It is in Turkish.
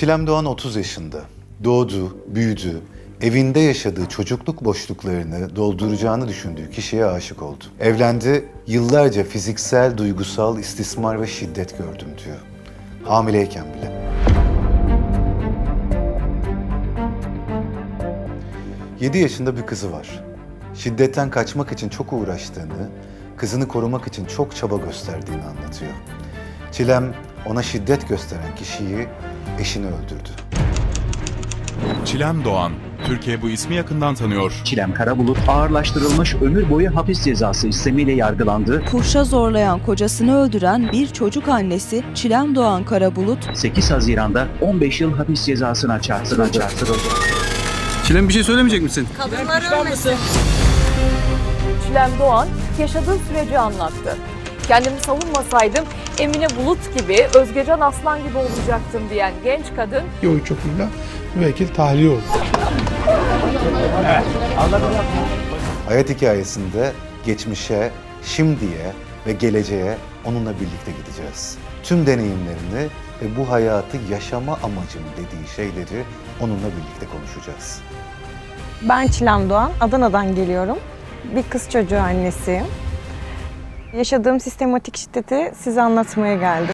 Çilem Doğan 30 yaşında. Doğdu, büyüdü, evinde yaşadığı çocukluk boşluklarını dolduracağını düşündüğü kişiye aşık oldu. Evlendi, yıllarca fiziksel, duygusal istismar ve şiddet gördüm diyor. Hamileyken bile. Yedi yaşında bir kızı var. Şiddetten kaçmak için çok uğraştığını, kızını korumak için çok çaba gösterdiğini anlatıyor. Çilem ona şiddet gösteren kişiyi eşini öldürdü. Çilem Doğan, Türkiye bu ismi yakından tanıyor. Çilem Karabulut ağırlaştırılmış ömür boyu hapis cezası istemiyle yargılandı. Kurşa zorlayan kocasını öldüren bir çocuk annesi Çilem Doğan Karabulut 8 Haziran'da 15 yıl hapis cezasına çarptırıldı. Çilem bir şey söylemeyecek misin? Çilem Doğan yaşadığı süreci anlattı. Kendimi savunmasaydım Emine Bulut gibi, Özgecan Aslan gibi olacaktım diyen genç kadın oy çokluğuyla müvekkil tahliye oldu. Hayat hikayesinde geçmişe, şimdiye ve geleceğe onunla birlikte gideceğiz. Tüm deneyimlerini ve bu hayatı yaşama amacım dediği şeyleri onunla birlikte konuşacağız. Ben Çilem Doğan, Adana'dan geliyorum. Bir kız çocuğu annesiyim. Yaşadığım sistematik şiddeti size anlatmaya geldim.